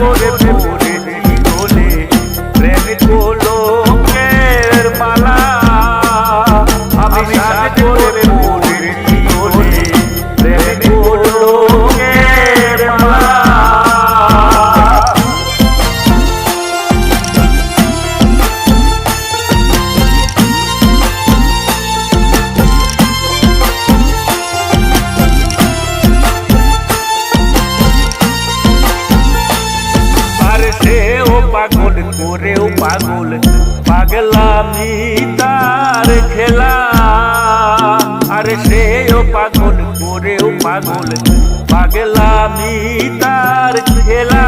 করে পাগলামি তার খেলা। আর সেও পাগল করেও পাগল। পাগলামি তার খেলা।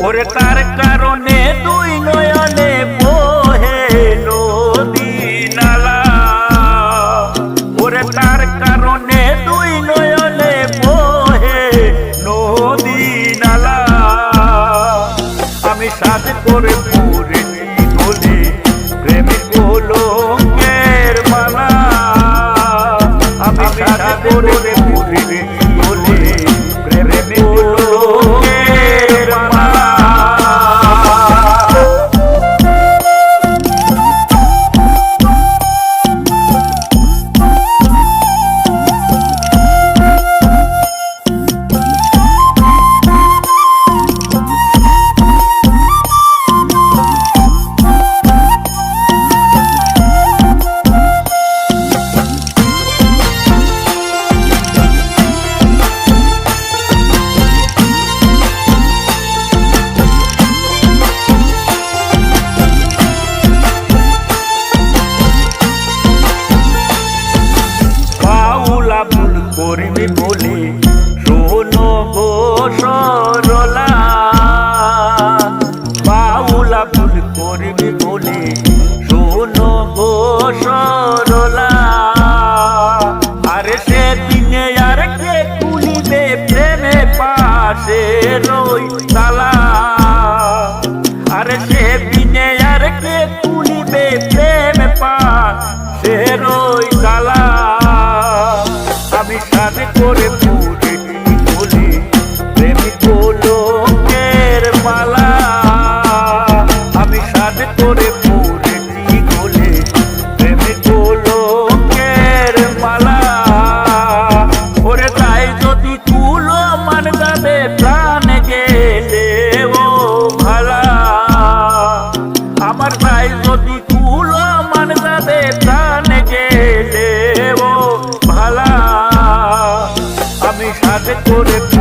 ওরে তার কারণে দুই নয়নে বহে নদী নালা। ওরে তার কারণে দুই নয়নে বহে নদী নালা। আমি সাজ করে por করবি বলে। শোনো গো সরলা। বাউলা ভুল করবি বলে। শোনো গো সরলা। আরে সে দিনে আর কে কুলিবে প্রেমে পাশে রই তালা। আরে সে দিনে আর কে কুলিবে প্রেম পাশে রই তালা। আমি সাথে করে পুরে করে